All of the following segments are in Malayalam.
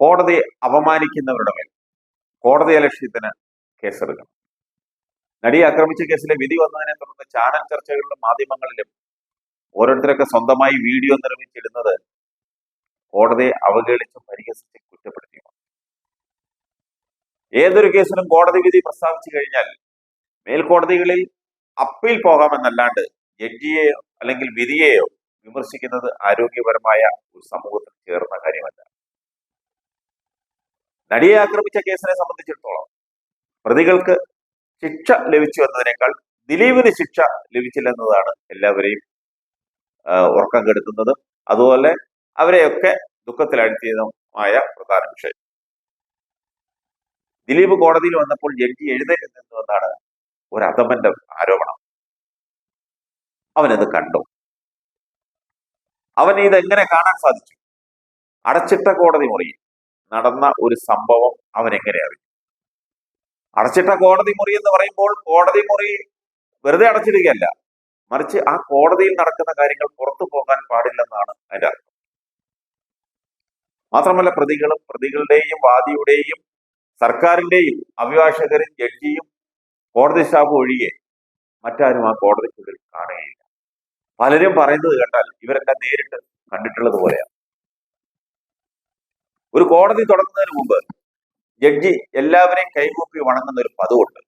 കോടതിയെ അപമാനിക്കുന്നവരുടെ മേൽ കോടതി അലക്ഷ്യത്തിന് കേസെടുക്കണം. നടിയെ ആക്രമിച്ച കേസിലെ വിധി വന്നതിനെ തുടർന്ന് ചാനൽ ചർച്ചകളിലും മാധ്യമങ്ങളിലും ഓരോരുത്തരൊക്കെ സ്വന്തമായി വീഡിയോ നിർമ്മിച്ചിടുന്നത് കോടതിയെ അവഗണിച്ച് പരിഹസിച്ചും കുറ്റപ്പെടുത്തിയുമാണ് ഏതൊരു കേസിലും കോടതി വിധി പ്രസ്താവിച്ചു കഴിഞ്ഞാൽ മേൽക്കോടതികളിൽ അപ്പീൽ പോകാമെന്നല്ലാണ്ട് ജഡ്ജിയെയോ അല്ലെങ്കിൽ വിധിയെയോ വിമർശിക്കുന്നത് ആരോഗ്യപരമായ ഒരു സമൂഹത്തിൽ ചേർന്ന കാര്യമല്ല. നടിയെ ആക്രമിച്ച കേസിനെ സംബന്ധിച്ചിടത്തോളം പ്രതികൾക്ക് ശിക്ഷ ലഭിച്ചു എന്നതിനേക്കാൾ ദിലീപിന് ശിക്ഷ ലഭിച്ചില്ലെന്നതാണ് എല്ലാവരെയും ഉറക്കം കെടുത്തുന്നതും. അതുപോലെ അവരെയൊക്കെ ദുഃഖത്തിലാഴ്ത്തിയതുമായ പ്രധാന വിഷയം. ദിലീപ് കോടതിയിൽ വന്നപ്പോൾ ജഡ്ജി എഴുന്നേറ്റ് നിന്നുവെന്നാണ് ഒരു അധമന്റെ ആരോപണം. അവനത് കണ്ടു. അവൻ ഇതെങ്ങനെ കാണാൻ സാധിച്ചു? അടച്ചിട്ട കോടതി മുറിയിൽ നടന്ന ഒരു സംഭവം അവനെങ്ങനെ അറിയും അടച്ചിട്ട കോടതി മുറി എന്ന് പറയുമ്പോൾ കോടതി മുറി വെറുതെ അടച്ചിടുകയല്ല. മറിച്ച് ആ കോടതിയിൽ നടക്കുന്ന കാര്യങ്ങൾ പുറത്തു പോകാൻ പാടില്ലെന്നാണ് അതിന്റെ അർത്ഥം. മാത്രമല്ല പ്രതികളും പ്രതികളുടെയും വാദിയുടെയും സർക്കാരിന്റെയും അഭിഭാഷകരും ജഡ്ജിയും കോടതി സ്റ്റാഫ് ഒഴികെ മറ്റാരും ആ കോടതിക്കുള്ളിൽ കാണുകയില്ല. പലരും പറയുന്നത് കേട്ടാൽ ഇവരെല്ലാം നേരിട്ട് കണ്ടിട്ടുള്ളത് പോലെയാണ്. ഒരു കോടതി തുടങ്ങുന്നതിന് മുമ്പ് ജഡ്ജി എല്ലാവരെയും കൈകൂപ്പി വണങ്ങുന്ന ഒരു പതിവുണ്ട്.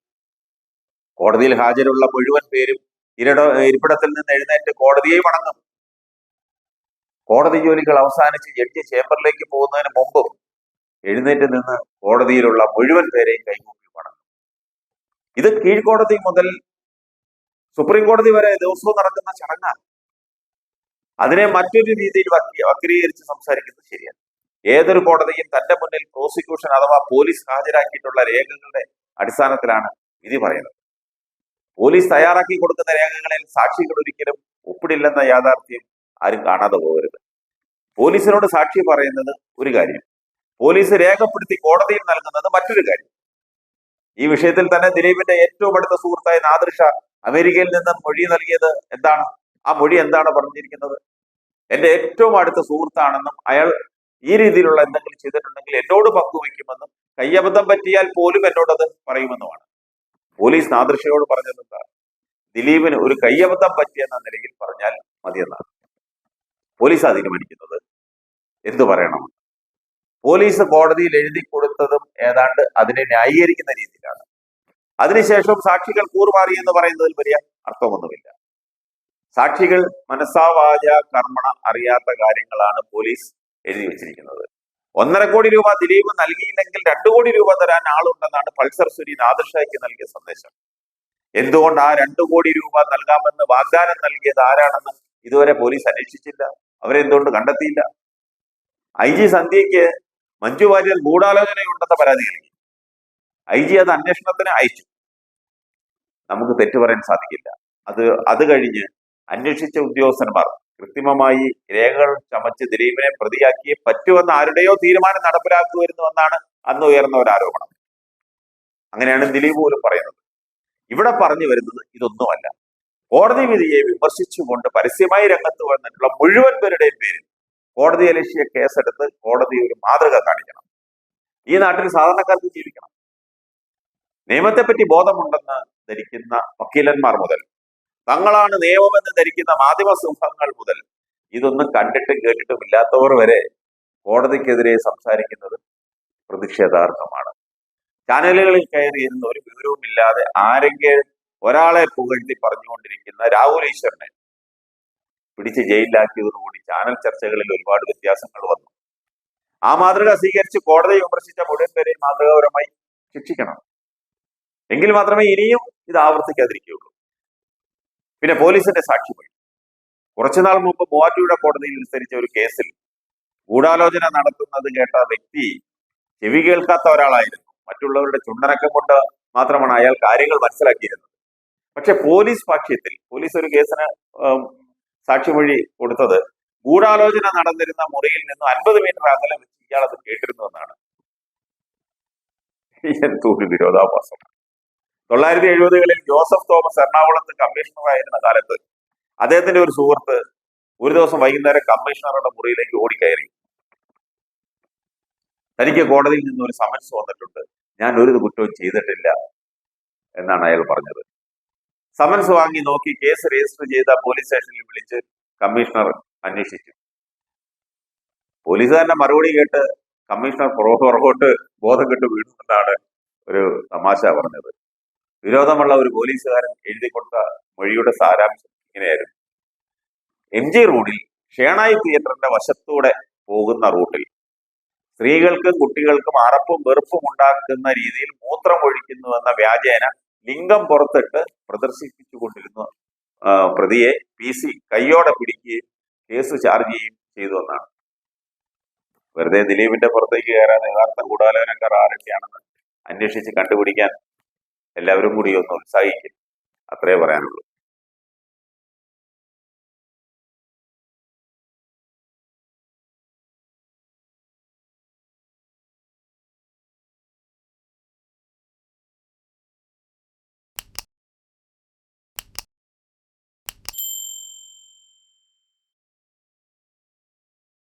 കോടതിയിൽ ഹാജരുള്ള മുഴുവൻ പേരും ഇരട ഇരിപ്പിടത്തിൽ നിന്ന് എഴുന്നേറ്റ് കോടതിയെ വണങ്ങും. കോടതി ജോലികൾ അവസാനിച്ച് ജഡ്ജി ചേംബറിലേക്ക് പോകുന്നതിന് മുമ്പും എഴുന്നേറ്റ് നിന്ന് കോടതിയിലുള്ള മുഴുവൻ പേരെയും കൈകൂപ്പി വണങ്ങും. ഇത് കീഴ്ക്കോടതി മുതൽ സുപ്രീം കോടതി വരെ ദിവസവും നടക്കുന്ന ചടങ്ങാണ്. അതിനെ മറ്റൊരു രീതിയിൽ വക്രീ- വക്രീകരിച്ച് സംസാരിക്കുന്നത് ശരിയാണ് ഏതൊരു കോടതിയും തന്റെ മുന്നിൽ പ്രോസിക്യൂഷൻ അഥവാ പോലീസ് ഹാജരാക്കിയിട്ടുള്ള രേഖകളുടെ അടിസ്ഥാനത്തിലാണ് വിധി പറയുന്നത്. പോലീസ് തയ്യാറാക്കി കൊടുക്കുന്ന രേഖകളിൽ സാക്ഷികൾ ഒരിക്കലും ഒപ്പിടില്ലെന്ന യാഥാർത്ഥ്യം ആരും കാണാതെ പോകരുത്. പോലീസിനോട് സാക്ഷി പറയുന്നത് ഒരു കാര്യം പോലീസ് രേഖപ്പെടുത്തി കോടതിയിൽ നൽകുന്നത് മറ്റൊരു കാര്യം. ഈ വിഷയത്തിൽ തന്നെ ദിലീപിന്റെ ഏറ്റവും അടുത്ത സുഹൃത്തായ നാദൃഷ അമേരിക്കയിൽ നിന്ന് മൊഴി നൽകിയത് എന്താണ്? ആ മൊഴി എന്താണ് പറഞ്ഞിരിക്കുന്നത്? എന്റെ ഏറ്റവും അടുത്ത സുഹൃത്താണെന്നും അയാൾ ഈ രീതിയിലുള്ള എന്തെങ്കിലും ചെയ്തിട്ടുണ്ടെങ്കിൽ എന്നോട് പങ്കുവെക്കുമെന്നും കയ്യബദ്ധം പറ്റിയാൽ പോലും എന്നോടത് പറയുമെന്നുമാണ്. പോലീസ് നാദൃശയോട് പറഞ്ഞത് എന്താണ്? ദിലീപിന് ഒരു കയ്യബദ്ധം പറ്റിയെന്ന നിലയിൽ പറഞ്ഞാൽ മതിയെന്നാണ്. പോലീസ് തീരുമാനിക്കുന്നത്. എന്തു പറയണം? പോലീസ് കോടതിയിൽ എഴുതി കൊടുത്തതും ഏതാണ്ട് അതിനെ ന്യായീകരിക്കുന്ന രീതിയിലാണ്. അതിനുശേഷം സാക്ഷികൾ കൂറുമാറി എന്ന് പറയുന്നതിൽ വലിയ അർത്ഥമൊന്നുമില്ല. സാക്ഷികൾ മനസ്സാവാച കർമ്മണ അറിയാത്ത കാര്യങ്ങളാണ് പോലീസ് എഴുതി വെച്ചിരിക്കുന്നത്. ഒന്നര കോടി രൂപ ദിലീപ് നൽകിയില്ലെങ്കിൽ രണ്ടു കോടി രൂപ തരാൻ ആളുണ്ടെന്നാണ് പൾസർ സുരീൻ ആദർശയ്ക്ക് നൽകിയ സന്ദേശം. എന്തുകൊണ്ട് ആ രണ്ടു കോടി രൂപ നൽകാമെന്ന് വാഗ്ദാനം നൽകിയത് ആരാണെന്ന് ഇതുവരെ പോലീസ് അന്വേഷിച്ചില്ല. അവരെന്തുകൊണ്ട് കണ്ടെത്തിയില്ല? ഐ ജി സന്ധ്യയ്ക്ക് മഞ്ജു വാര്യർ ഗൂഢാലോചനയുണ്ടെന്ന പരാതി നൽകി. ഐ ജി അത് അന്വേഷണത്തിന് അയച്ചു. നമുക്ക് തെറ്റു പറയാൻ സാധിക്കില്ല. അത് അത് കഴിഞ്ഞ് അന്വേഷിച്ച ഉദ്യോഗസ്ഥന്മാർ കൃത്രിമമായി രേഖകൾ ചമച്ച് ദിലീപിനെ പ്രതിയാക്കിയേ പറ്റുമെന്ന് ആരുടെയോ തീരുമാനം നടപ്പിലാക്കുമായിരുന്നുവെന്നാണ് അന്ന് ഉയർന്ന ഒരു ആരോപണം. അങ്ങനെയാണ് ദിലീപ് പോലും പറയുന്നത്. ഇവിടെ പറഞ്ഞു വരുന്നത് ഇതൊന്നുമല്ല. കോടതി വിധിയെ വിമർശിച്ചുകൊണ്ട് പരസ്യമായി രംഗത്ത് വന്നിട്ടുള്ള മുഴുവൻ പേരുടെയും പേരിൽ കോടതി അലക്ഷ്യ കേസെടുത്ത് കോടതി ഒരു മാതൃക കാണിക്കണം. ഈ നാട്ടിൽ സാധാരണക്കാർക്ക് ജീവിക്കണം. നിയമത്തെപ്പറ്റി ബോധമുണ്ടെന്ന് ധരിക്കുന്ന വക്കീലന്മാർ മുതൽ തങ്ങളാണ് നിയമമെന്ന് ധരിക്കുന്ന മാധ്യമ സിംഹങ്ങൾ മുതൽ ഇതൊന്നും കണ്ടിട്ടും കേട്ടിട്ടും ഇല്ലാത്തവർ വരെ കോടതിക്കെതിരെ സംസാരിക്കുന്നത് പ്രതിഷേധാർഹമാണ്. ചാനലുകളിൽ കയറി ഇരുന്ന് ഒരു വിവരവുമില്ലാതെ ആരെങ്കിലും ഒരാളെ പുകഴ്ത്തി പറഞ്ഞുകൊണ്ടിരിക്കുന്ന രാഹുൽ ഈശ്വരനെ പിടിച്ച് ജയിലിലാക്കിയതോടുകൂടി ചാനൽ ചർച്ചകളിൽ ഒരുപാട് വ്യത്യാസങ്ങൾ വന്നു. ആ മാതൃക സ്വീകരിച്ച് കോടതി വിമർശിച്ച മുഴുവൻ പേരെയും മാതൃകാപരമായി ശിക്ഷിക്കണം. എങ്കിൽ മാത്രമേ ഇനിയും ഇത് ആവർത്തിക്കാതിരിക്കുകയുള്ളൂ. പിന്നെ പോലീസിന്റെ സാക്ഷി സാക്ഷിമൊഴി കുറച്ചുനാൾ മുമ്പ് മൂവാറ്റുപുഴ കോടതിയിൽ അനുസരിച്ച ഒരു കേസിൽ ഗൂഢാലോചന നടത്തുന്നത് കേട്ട വ്യക്തി ചെവി കേൾക്കാത്ത ഒരാളായിരുന്നു. മറ്റുള്ളവരുടെ ചുണ്ടനക്കം കൊണ്ട് മാത്രമാണ് അയാൾ കാര്യങ്ങൾ മനസ്സിലാക്കിയിരുന്നത്. പക്ഷെ പോലീസ് സാക്ഷ്യത്തിൽ പോലീസ് ഒരു കേസിന് സാക്ഷിമൊഴി കൊടുത്തത് ഗൂഢാലോചന നടന്നിരുന്ന മുറിയിൽ നിന്ന് അൻപത് മീറ്റർ അകലം വെച്ച് ഇയാൾ അത് കേട്ടിരുന്നു എന്നാണ്. എന്തൊരു വിരോധാഭാസം. തൊള്ളായിരത്തി എഴുപതുകളിൽ ജോസഫ് തോമസ് എറണാകുളത്ത് കമ്മീഷണറായിരുന്ന കാലത്ത് അദ്ദേഹത്തിന്റെ ഒരു സുഹൃത്ത് ഒരു ദിവസം വൈകുന്നേരം കമ്മീഷണറുടെ മുറിയിലേക്ക് ഓടിക്കയറി. തനിക്ക് കോടതിയിൽ നിന്ന് ഒരു സമൻസ് വന്നിട്ടുണ്ട്. ഞാൻ ഒരു കുറ്റവും ചെയ്തിട്ടില്ല എന്നാണ് അയാൾ പറഞ്ഞത്. സമൻസ് വാങ്ങി നോക്കി കേസ് രജിസ്റ്റർ ചെയ്ത പോലീസ് സ്റ്റേഷനിൽ വിളിച്ച് കമ്മീഷണർ അന്വേഷിച്ചു. പോലീസുകാരന്റെ മറുപടി കേട്ട് കമ്മീഷണർ പുറകോ- പുറകോട്ട് ബോധം കെട്ട് വീഴുമെന്നാണ് ഒരു തമാശ പറഞ്ഞത്. വിരോധമുള്ള ഒരു പോലീസുകാരൻ എഴുതി കൊടുത്ത മൊഴിയുടെ സാരാംശം ഇങ്ങനെയായിരുന്നു. എം ജി റോഡിൽ ഷേണായി തിയേറ്ററിന്റെ വശത്തൂടെ പോകുന്ന റൂട്ടിൽ സ്ത്രീകൾക്കും കുട്ടികൾക്കും അറപ്പും വെറുപ്പും ഉണ്ടാക്കുന്ന രീതിയിൽ മൂത്രം ഒഴിക്കുന്നുവെന്ന വ്യാജേന ലിംഗം പുറത്തിട്ട് പ്രദർശിപ്പിച്ചുകൊണ്ടിരുന്ന കൊണ്ടിരുന്ന പ്രതിയെ പി സി കയ്യോടെ പിടിക്കുകയും കേസ് ചാർജ് ചെയ്യുകയും ചെയ്തു എന്നാണ്. വെറുതെ ദിലീപിന്റെ പുറത്തേക്ക് കയറാൻ യഥാർത്ഥ ഗൂഢാലോചനക്കാർ ആരൊക്കെയാണെന്ന് അന്വേഷിച്ച് കണ്ടുപിടിക്കാൻ എല്ലാവരും കൂടി ഒന്ന് ഉത്സാഹിക്കും. അത്രേ പറയാനുള്ളൂ.